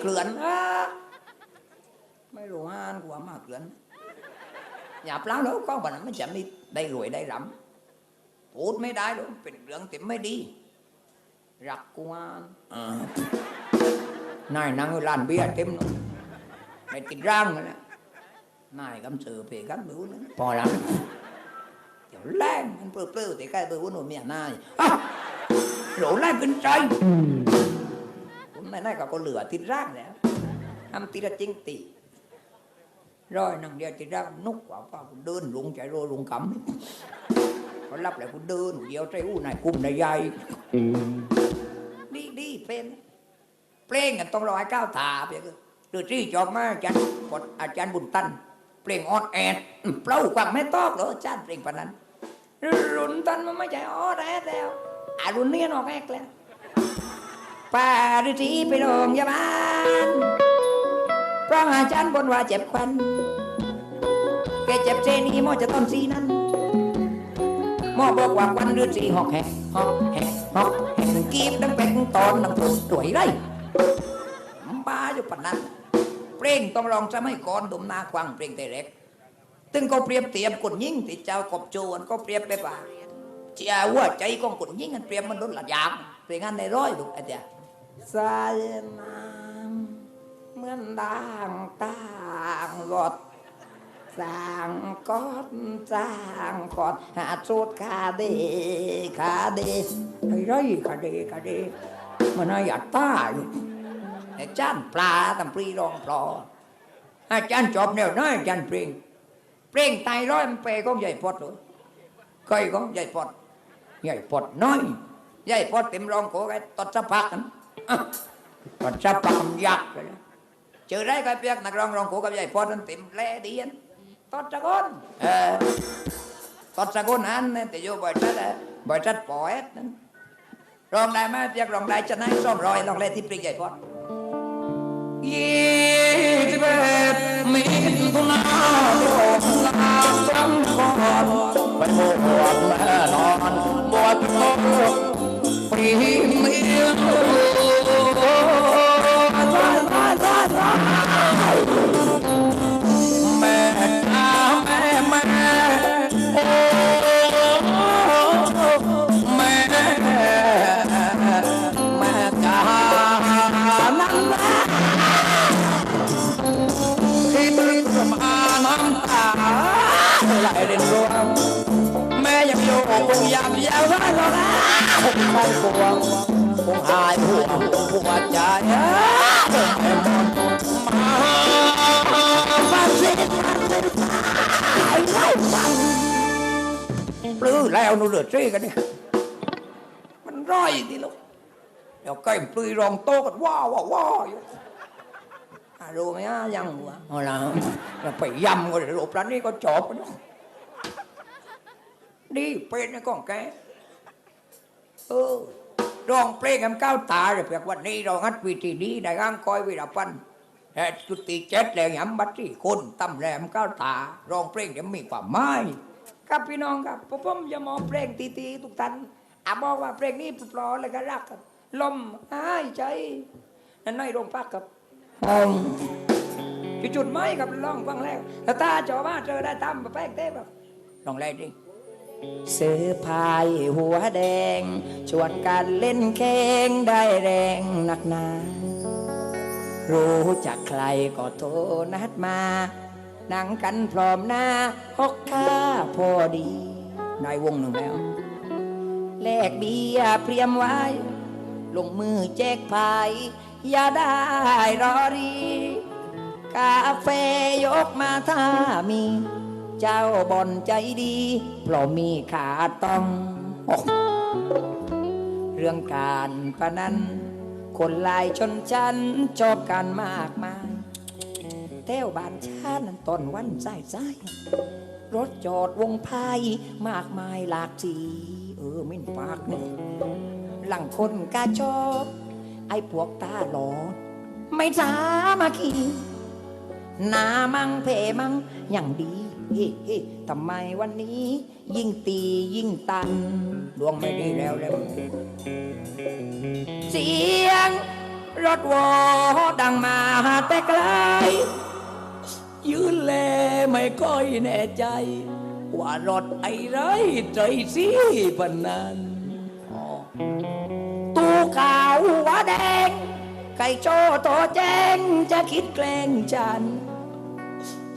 เคลื่อนะไม่รู้อ่านกว่ามาเคลื่อนอย่าเปล่าแล้วก็บัดนั้นมันจะไม่ได้รวยได้ร่ำพูดไม่ได้หรอกเป็นเรื่องที่ไม่ดี รักกวนานายนั่งร้านเบียร์เต็มเลยไม่ติดร่างเลยนะนายกำเสือเพกันไม่รู้นะพอแล้วเดี๋ยวแรงมันเปลื้อๆแต่ใกล้ไปวุ่นวายเมียนายอะโหลแรงขึ้นใจ ไม่ได้กับคนเหลือติดร่างแล้วทำติดจริงตีร้อยนั่งเดียวติดร่างนุกกว่าป้าคุณเดินลงใจโรลงกำเขารับแล้วกูเดินเดียวใจอู้นายกุ้มนายใหญ่ดีดีเป็นเพลงกันต้องรอให้ก้าวตาเพียงหรือที่จอบมาอาจารย์บทอาจารย์บุญตันเพลงออนแอดอืมเปล่ากวักไม่ตอกเหรออาจารย์เพลงปานนั้นรุ่นตันมันไม่ใช่ออนแอดแล้วอารุ่นนี้นออกแอกแล้ว ป้าฤทีไปโรงพยาบาลพระอาจารย์บนว่าเจ็บควันแกเจ็บเจนี่หมอจะต้นซีนั้นหมอบอกว่าควันเลือดสีหอกแหกหอกแหกหอกแหกกีบดังเป็กตอนน้ำตัวสวยไรบ้าอยู่ปนนั้นเพลงต้องลองจะไม่ก่อนดุมนาควังเพลงแต่เล็กตึงก็เปรียบเทียบคนยิ่งที่เจ้ากบโจรก็เปรียบไปว่าเจ้าหัวใจของคนยิ่งกันเปรียบมันโดนหลัดยามเพลงงานในร้อยลูกไอเดีย สายน้ำเหมือนด่างต่างรถสร้างก้อนสร้างก้อนหาสูตรคาเดคาเดไอ้ไรคาเดคาเดมันน่าอยากตายไอ้จานปลาตำปรีรองปลออาจารย์จบแนวน้อยอาจารย์เปล่งเปล่งตายร้อยมันเปก็ใหญ่พอดเลยเคยก็ใหญ่พอดใหญ่พอดน้อยใหญ่พอดเต็มรองโกไอ้ตดสะพักกัน อะตดสะพักมันยักษ์เลยนะเจอได้ก็เปียกนักร้องรองโกกับใหญ่พอดมันเต็มแลดีอันตอดสะกอนเออตอดสะกอนนั้นเนี่ยแต่อยู่บ่อยชัดอะบ่อยชัดปอยนั้นรองได้ไหมเพียกรองได้จะให้ซ่อมรอยลองเล่นที่ปริกใหญ่พอดยี่สิบเอ็ดมีตุลาโดนลาสังกอนไปโบกแม่นอนบวชโต ปรี อยู่คงยำยาวได้หรอกนะคงไม่กลัวคงหายห่วงหัวใจม่มอนมาสิไอ้ไล่ฟังปลื้อแล้วนู่นเหลือซี่กันเนี่ยมันร้อยดิลูกเดี๋ยวใกล้ปลื้อรองโตกันว้าวว้าวว้าวอยู่อะรู้ไหมอะยังหัวเอาละไปยำก็ได้รูปร้านนี้ก็จบแล้ว ดีเป็นนะก้องแกเออร้องเพลงกันก้าวตาเลยเพียงวันนี้เราฮัดวิธีนี้ได้อ้างคอยวิรพันธ์แต่จุดตีเจ็ดแรงยำบัตรที่คนตั้มแรมก้าวตาร้องเพลงเดี๋ยวมีความหมายครับพี่น้องครับผมจะมองเพลงตีตีทุกท่านอะบอกว่าเพลงนี้ปลอเลยก็รักครับลมหายใจนั่นในโรงพักครับจุดจุดไม้กับล่องฟังแล้วแต่ตาจอว่าเจอได้ตามมาแป้งเต้แบบลองเล่นดิ เสื้อพายหัวแดง ชวนกันเล่นแข่งได้แรงหนักหนารู้จักใครก็โทรนัดมา นั่งกันพร้อมหน้าหกข้าพอดีได้วงหนึ่งแล้วแลกเบียร์เพียมไว้ ลงมือแจกพาย อย่าได้รอรี กาแฟยกมาถ้ามี เจ้าบ่อนใจดีเพราะมีขาต้อง เรื่องการพนันคนลายชนชั้นชอบกันมากมายแต้วบานชาตินั้นตอนวันสายสายรถจอดวงพายมากมายหลากสี เออมินปากนี่หลังคนกาชอบไอ้พวกตาหลอไม่สามาคีหนามังเพมังอย่างดี ฮ้ฮ้ทำไมวันนี้ ยิ่งตียิ่งตัน ดวงไม่ดีแล้วแล้ว เสียง รถวอดังมาแต่ไกล ยืนแลไม่ค่อยแน่ใจ ว่ารถไอ้ไรใจสิปนนั้นตูขาวหัวแดง ไก่โจโตแจ้งจะคิดแกล้งฉัน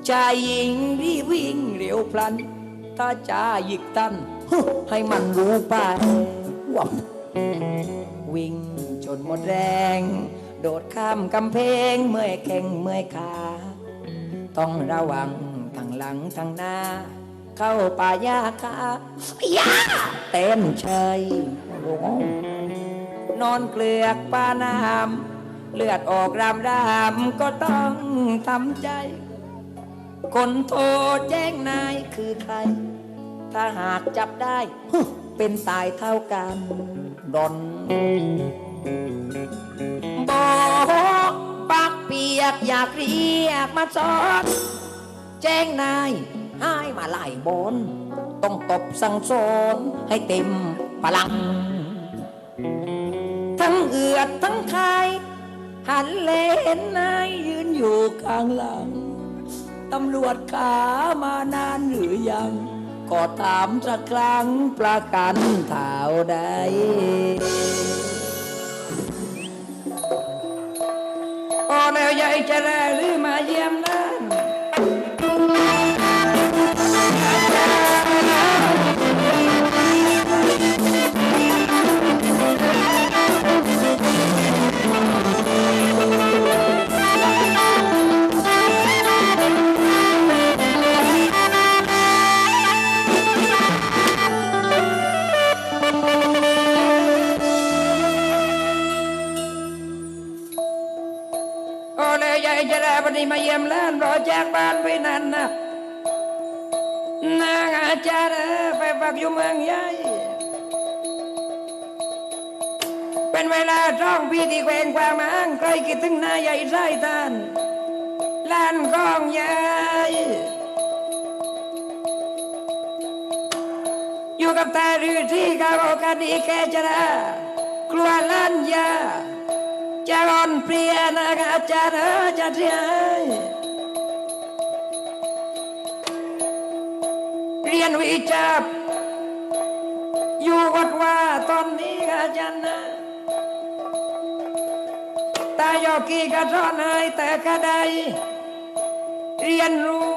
ชายหญิงรีวิ่งเร็วพลันถ้าจะหยิกตันให้มันรู้ไปวิ่งจนหมดแรง โดดข้ามกำแพงเมื่อยแข้งเมื่อยขา ต้องระวังทางหลังทางหน้า เข้าป่ายาคายาเต้นเชยนอนเกลือกปาน้ำเลือดออกรามรามก็ต้องทำใจ คนโทรแจ้งนายคือใคร ถ้าหากจับได้ เป็นตายเท่ากันดอนบอกปากเปียกอยากเรียกมาสอนแจ้งนายให้มาไล่บน ต้องตบสั่งสอนให้เต็มพลัง ทั้งเอือดทั้งคายหันเลนนายยืนอยู่ข้างหลัง ตำรวจขามานานหรือยัง ก็ถามสักครั้งประกันเท่าใดพอแล้วยายจะแรหรือมาเยี่ยมนะ วันนี้มาเยี่ยมล้านรอแจกบ้านไปนั่นนะนางอาจารย์เอ้อไปฝักอยู่เมืองใหญ่เป็นเวลาท่องพี่ที่แขวงความอ้างใครคิดถึงน้าใหญ่ไส้ท่านล้านกองใหญ่อยู่กับตาฤาษีกาโรกันดีแกจะได้กลัวล้านยา จะอ่อนเพลียนะคะจะเธอจะเทียเรียนวิชาอยู่วัดว่าตอนนี้อาจารย์นะตายอกีก็สอนให้แต่ก็ไดเรียนรู้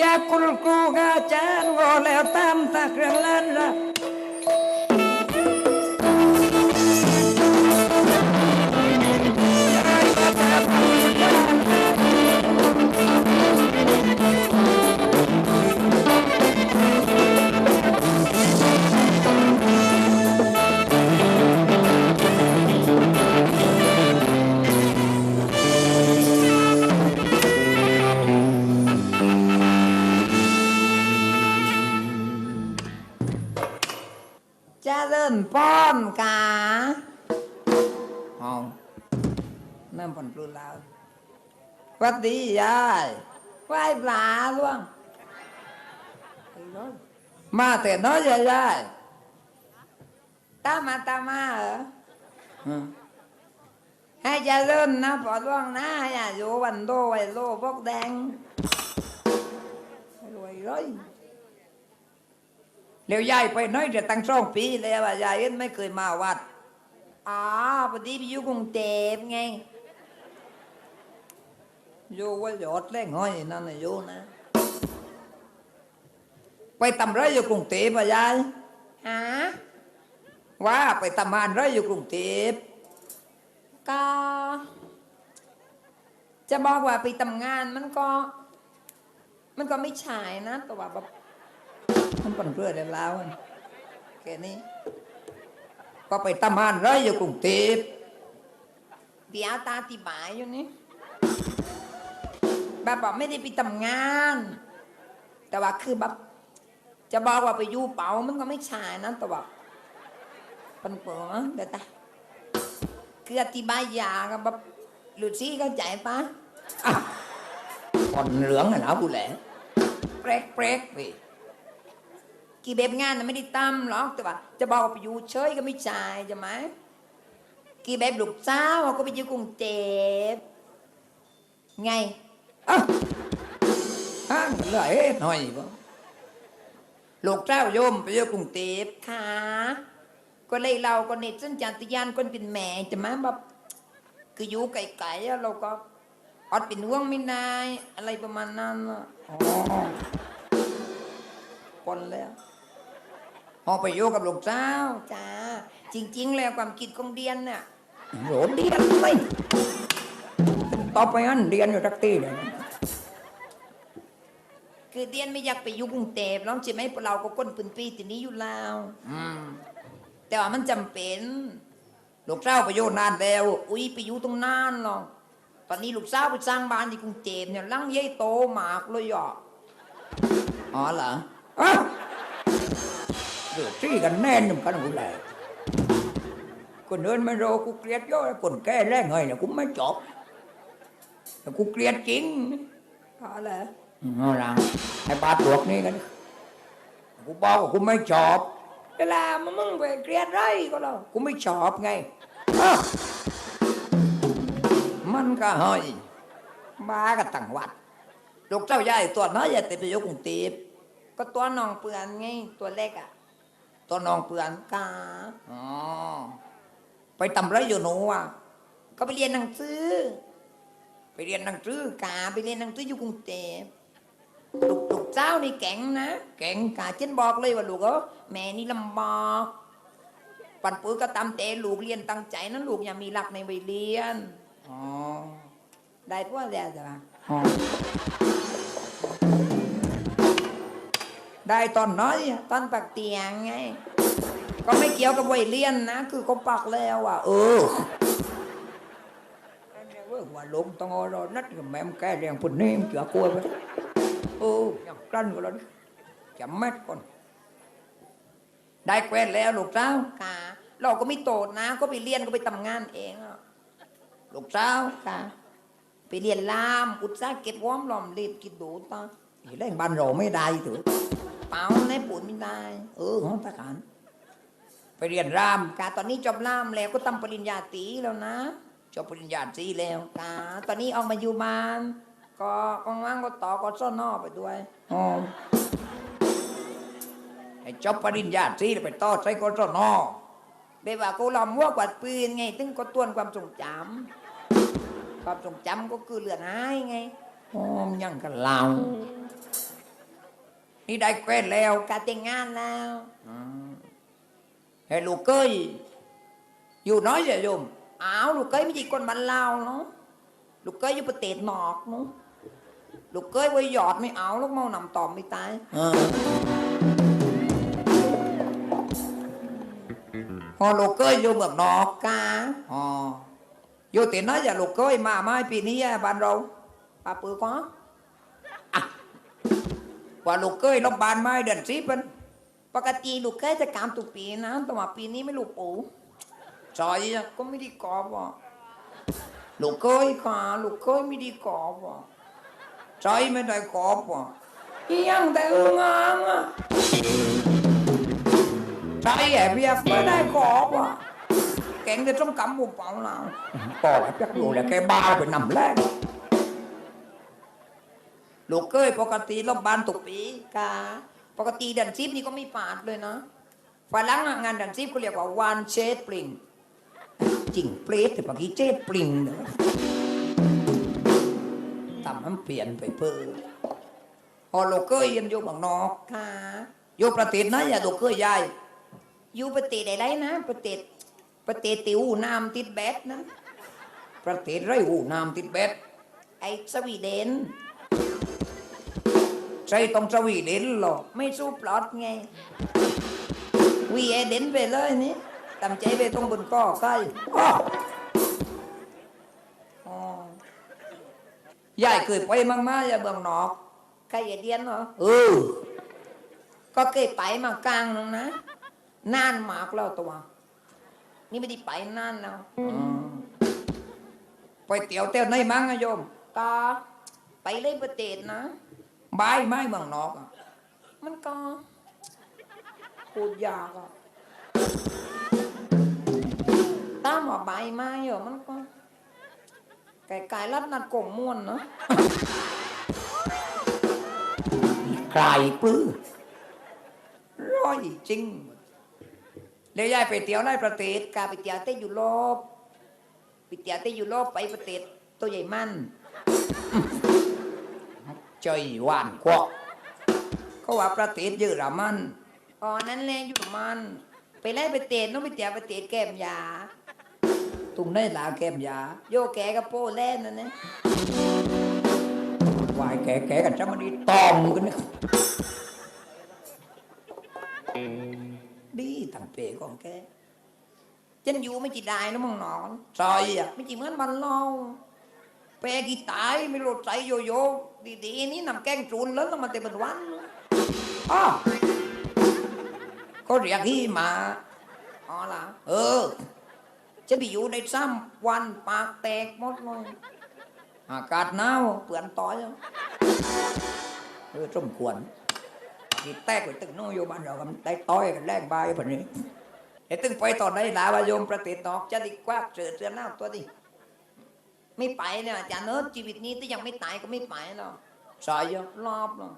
จากคุณครูกับอาจารย์ก็แล้วตามตาเรื่องล้านละ วัสดียายไหว้ปลาล่วง มาแต่น้อยยายยายตามมาตามมาเหรอให้เจะเล่นนะปอล่วงนะอย่าอยู่วันโดไว้โลพวกแดงรวยร้อยเร็วยายไปน้อยจะตั้งสองปีแล้วอะยายเอ็นไม่เคยมาวัดอ๋อพอดีไปอยู่กรุงเทพไง อยู่ว่าหยอดเล่งห้อยนั่นน่ะอยู่นะ ไปทำไรอยู่กรุงเทพอะยายฮะว่าไปทำงานไรอยู่กรุงเทพก็ จะบอกว่าไปทำงานมันก็ มันก็ไม่ใช่นะ แต่ว่าแบบมันเป็นเพื่อนแล้วอะแค่นี้ ก็ไปทำงานไรอยู่กรุงเทพเดี๋ยวตาติบายอยู่นี่ แบบว่าไม่ได้ไปทำงาน แต่ว่าคือแบบจะบอกว่าไปอยู่เป๋ามันก็ไม่ใช่นะแต่ว่าเป็นเปิดเดี๋ยวตาคืออธิบายยากับแบบหลุดซี่เข้าใจปะอะคนเหลืองนะนะกูแหละเปรกเปรกไปกี่แบบงานน่ะไม่ได้ตั้มหรอกแต่ว่า จะบอกว่าไปอยู่เฉยก็ไม่จ่ายจะไหมกี่แบบลูกสาก็ไปอยู่กรุงเทพไง อะห้างเลยหน่อยบ่ลูกเจ้าโยมไปอยู่กรุงเทพค่ะ ก็เลยเราก็เน็ตสัญชาตญาณคนเป็นแม่จะมาแบบคืออยู่ไกลๆเราก็อดเป็นห่วงไม่นายอะไรประมาณนั้นอ๋อปนแล้วพอไปอยู่กับลูกเจ้าจ้าจริง ๆ แล้วความคิดของเดียนน่ะโหเดียนเลยต่อไปอันเดียนอยู่ทักทีเลย คือเดียนไม่อยากไปอยู่กรุงเทพน้องใช่ไหมเพราะเราก็คนปืนปีที่นี้อยู่แล้วอืมแต่ว่ามันจำเป็นลูกเจ้าไปอยู่นานแล้ว อุ้ยไปอยู่ตรงนั้นหรอกตอนนี้ลูกสาวไปสร้างบ้านที่กรุงเทพเนี่ยหลังใหญ่โตมากเลยอะอ๋อเหรออะเดือดที่กันแน่นกันกูเลยคนเดินไม่รอกูเกลียดเยอะคนแก่แรงเงยเนี่ยกูไม่จบแต่กูเกลียดจริงเพราะอะไรอืม เอาละให้บาดหลวกนี่กันกูบอกว่ากูไม่ชอบเวลามันมึงไปเกลียดไรก็เรากูไม่ชอบไง มันก็เฮ้ยมากันต่างวัดลูกเจ้าใหญ่ตัวน้อยใหญ่แต่ไปยกกรุงเทพก็ตัวน้องเปื่อนไงตัวเล็กอะ ตัวน้องเปลือนกาอ๋อไปทำไรอยู่หนูอะก็ไปเรียนหนังสือ ไปเรียนหนังสือกาไปเรียนหนังสืออยู่กรุงเทพ ลูกลูกเจ้านี่แก่งนะเก่งกาเช่นบอกเลยว่าลูกเออแม่นี่ลำบากปันปื้อก็ตามแต่ลูกเรียนตั้งใจนะลูกอย่ามีหลักในวัยเรียนอ๋อได้ทั่วแล้วจ้ะอ๋อได้ตอนน้อยอะตอนปักเตียงไง ก็ไม่เกี่ยวกับวัยเรียนนะ คือเขาปักแล้วอะเอออันนี้เว้ยว่าลงต้องเอาเรานัดกับแม่มแกเรียงปุ่นนี่มนเจือกลัวไป เอออย่างกลั้นก็แล้วดิจำแม่ก่อน ได้แควนแล้วลูกเจ้าค่ะ เราก็ไม่โตดนะ ก็ไปเรียนก็ไปทำงานเองอะลูกเจ้าค่ะ ไปเรียนลามอุตสาหเก็บว้อมหลอมรีบกินดูตาอีเล่นบ้านเราไม่ได้ถือเปล่าในปุ่นไม่ได้ เออของทหารไปเรียนรามกาตอนนี้จบล่ามแล้วก็ทำปริญญาตรีแล้วนะ จบปริญญาตรีแล้วกาตอนนี้ออกมาอยู่บ้าน ก็ว่างๆก็ต่อก็ซ่อนนอไปด้วยอ๋อไอ้จบปริญญาตรีแล้วไปต่อใช้กศนเบว่ากูหลอมวัวกวาดปืนไงตึงก็ต้วนความทรงจำความทรงจำก็คือเลือนหายไงอ๋อมนยังกันเรานี่ได้แควนแล้วกาแต่งงานแล้วให้ลูกเกยอยู่น้อยอย่าโยมอ้าวลูกเก้ยไม่ใช่คนบ้านเราเนาะลูกเก้ยอยู่ประเทศนอกเนาะ ลูกเก้ยไว้หยอดไม่เอาลูกเมานำตอมไม่ตายเออพอลูกเกยอยู่เมืองนอกกาอ๋ออยู่ตีน้อยอย่าลูกเกยมาไม่ปีนี้อะบ้านเราปาปือก็ว่าลูกเกยลบบานไม้เดือนสิบเป็นปกติลูกเก้ยจะกามทุกปีนะแต่ว่าปีนี้ไม่ลูกปูซอยอะก็ไม่ได้กอบอะลูกเกยกาลูกเคยไม่ได้กอบอะ ซอยไม่ได้กอบว่ะอีหยังแต่อึงอ่างอะซอยแอบเบียกไม่ได้กอบอะแกงจะต้องกำบุปผาเราปอดจักอยู่แล้วแกบ้าไปนำแรกลูกเกยปกติลบบานตุกปีกาปกติดันซิปนี่ก็ไม่ปาดเลยนะฝรั่งอะงานดันซิปเขาเรียกว่า one shade spring จริงเปรตแต่ปกี้เจ็ดปริงเนอะ ทำมันเปลี่ยนไปเพื่อพอลูกเกยยังอยู่บางนอกค่ะอยู่ประเทศนั้นอย่าลูกเกยยายอยู่ประเทศใดๆนะ ประเทศประเทศติวน้ำติดแบดนั้นประเทศไรหูน้ำติดเบ็ดไอ้สวีเดนใช่ต้องสวีเดนหรอกไม่สู้ปลอดไงวีเอเดนไปเลยนี่ตำใจไปตรงบนก้อใกล้ อ้อ อ๋อยายเคยไปมั่งมาอย่าเบืองนอกใครอย่าเดียนเหรอเออ ก็เคยไปมากลางนึงนะนานมากแล้วตัว นี่ไม่ได้ไปนานแล้วไปเตี๋ยวเต้วในมั่งอะโยมก็ไปเลยประเทศนะบายไม้เมืองนอกอะมันก็พูดยากอะตามว่าใบไม้เหรอมันก็ ไก่ไก่รัดนัดกงม่วนเนาะใครปลื้อร้อยจริงเดี๋ยวยายไปเที่ยวในประเทศกาไปเที่ยวเต้ยุโรปไปเที่ยวเต้ยุโรปไปประเทศตัวใหญ่มันใจหวานกว่าเขาว่าประเทศเยอรมันอ๋อนั่นแหละอยู่มัน ไปไล่ประเทศน้องไปเที่ยวประเทศแก้มยา ตรงได้ลาแกมยาโยแกกับโป้แล่นนั่นนะวายแกแกกันจะมาดีตอมกันนี่ดีตั้งเปของแกฉันอยู่ไม่จีได้นะมึงนอนซอยอะไม่จีเหมือนมันเราแปรกีตายไม่รถใจโยโย่ดีๆนี่นำแกงจูนแล้วต้องมาเต็มเป็นวันอ้อเขาเรียกที่มาอ๋อล่ะเออ จะไปอยู่ในซ้ำวันปากแตกหมดเลยอากาศหนาวเปื่อนต่อยอะเออสมควรที่แตกไปตึงโนโยบ้านเรากันได้ต้อยกันแลกใบแบบนี้ไอ้ตึงไปตอนไหนลาวาโยมประเทศนอกจะดีกว่าเสือเสือหน้าตัวดิไม่ไปเนี่ยอาจารย์เนอะชีวิตนี้ถ้ายังไม่ตายก็ไม่ไปหรอกซอยอะรอบเนาะ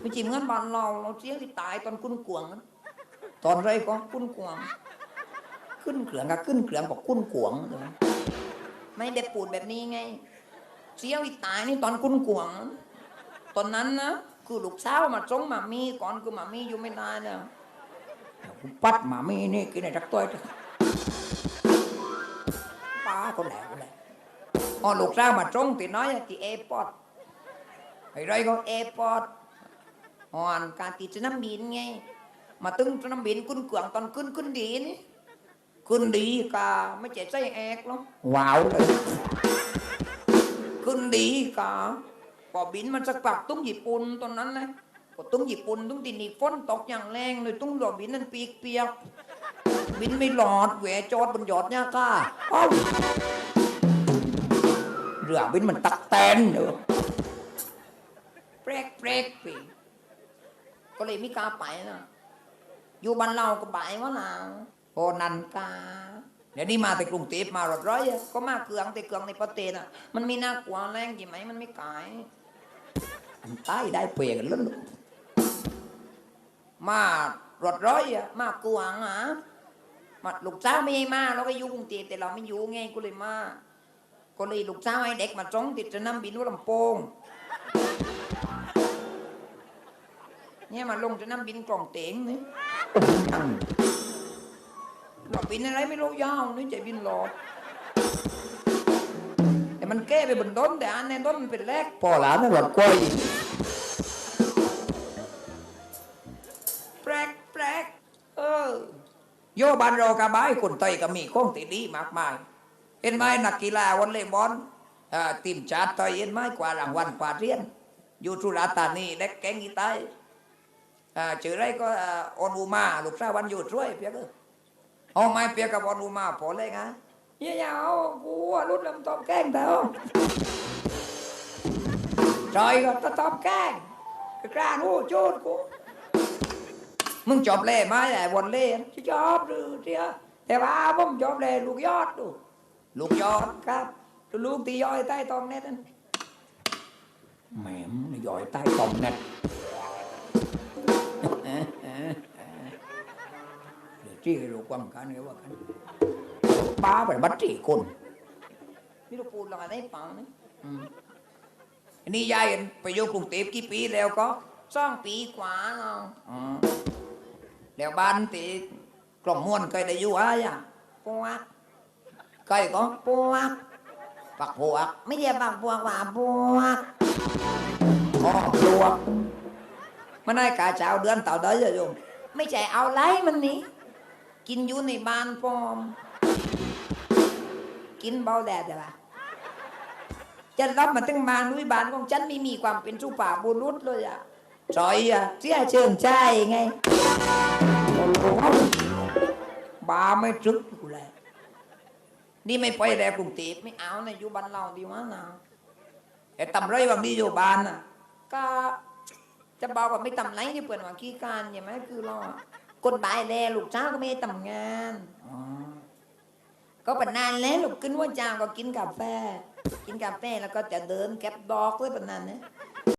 ไม่จีเหมือนบ้านเราเราเสียที่ตายตอนกุ้นกวง ตอนไรก็กุ้นกวง ขึ้นเกลืองกับขึ้นเกลืองบอกคุ้นกวงไม่ได้ปูดแบบนี้ไงเสียที่ตายนี่ตอนกุ้นกวง ตอนนั้นนะคือลูกสาวมาจงมามีก่อนคือมามีอยู่ไม่นานเนี่ยปัดหมามีนี่กินไอ้จักต้อยป้าคนแหลคนแหลอ๋อลูกสาวมาจงติน้อยอะที่เอร์พอร์ตไอ้ไรก็เอร์พอร์ตอ่อนการติดสนามบินไง มาตึงสนามบินกุ้นกวงตอนขึ้นขึ้นดีนี่ ขึ้นดีกาไม่ใช่ใส่แอกหรอกว้าวเลยขึ้นดีกาพอบินมันสักปักตุ้งญี่ปุ่นตอนนั้นเลยก็ตุ้งญี่ปุ่นตุ้งดินนี่ฝนตกอย่างแรงเลยตุ้งหลอบินนั่นปีกเปียกบินไม่หลอดแหวจอดบนยอดเนี่ยก้าเอ้าเรือบินมันตักแตนเนอะเปรกเปรกปีก็เลยไม่กล้าไปนะอยู่บ้านเราก็ไปวะนะ โอนันกาเดี๋ยวนี้มาแต่กรุงเทพมารถร้อยอะก็มาเกลืองแต่เกลืองในประเทศอะ มันไม่น่ากลัวแรงกี่ไหมมันไม่กายอันใต้ได้เปรกันแล้วลูกมารถร้อยอะมากวางอะมาลูกสาไม่ให้มาเราก็อยู่กรุงเทพแต่เราไม่อยู่ไงก็เลยมาก็เลยลูกสาให้เด็กมาจ้องติดสนามบินหัวลำโพงเนี่ยมาลงสนามบินกล่องเตงนี่ นั่นเราบินอะไรไม่รู้ยาวนี่ใจบินหลอดแต่มันแก้ไปบนต้นแต่อันในต้นมันเป็นแรกพ่อหลานนั่นหลอดกล้วยแปลกแปลกเออโยบานเรากระบายคนไทยก็มีของติดีมากมายเห็นไหมนักกีฬาวอลเลย์บอลอ่าทีมชาติไทยเห็นไหมกว่ารางวัลกว่าเหรียนอยู่สุราษฎร์ธานีเด็กแกงกีตาร์อ่าชื่ออะไรก็อ่าออนอูมาลูกสาววันอยู่ช่วยเพียกเออ เอาไม้เปียกกับออนอูมาพอเลยไงเหี้ยาวกูว่ารุ่นลำตอบแกล้งแต่เอาจอยก็ตะตอบแกล้งกล้างูโจดกูมึงจบเล่ไหมไอ้บอลเล่จะชอบหรือเดียวแต่ว่าผมชอบเลยลูกยอดดูลูกยอดครับลูกตีย่อยใต้ตองเน็ตนั่นแหมมนย่อยใต้ตอมเน็ต จี้ให้รู้ความกันไงว่ากันป้าไปบัตรจี้คนนี่ลูกปูนลองอะไรปังนะอืมอันนี้ยายไปอยู่กรุงเทพกี่ปีแล้วก็สองปีกว่าเนาะแล้วบ้านตีกล่องม้วนเคยได้อยู่อะไรอะปวกเคยก็ปวกปักหัวไม่เรียกบักปวกว่าปวกอ๋อปลวกมันได้กาเจ้าเดือนเต่าเด้อโยมไม่ใช่เอาไรมันนี่ กินอยู่ในบ้านปอม กินเบาแดดแต่ว่าจะรับมาตั้งมานุ้ยบ้านของฉันไม่มีความเป็นสุภาพบุรุษเลยอะจอยอะเสียเชิงใจไงบ้าไม่จึกกูเลยนี่ไม่ไปแลกรุงเทพไม่เอานะอยู่บ้านเราดีวะนะไอ้ตำไรบางทีอยู่บ้านน่ะก็จะบอกว่าไม่ทำไรนี่เปิดว่าขี้การใช่ไหมคือเราอะ กฎหมายแลลูกเจ้าก็ไม่ให้ทำงานอ๋อก็ปนานแล้วลูกขึ้นว่าจ้างก็กินกาแฟ กินกาแฟแล้วก็จะเดินแก็บดอกเลยปนานนะ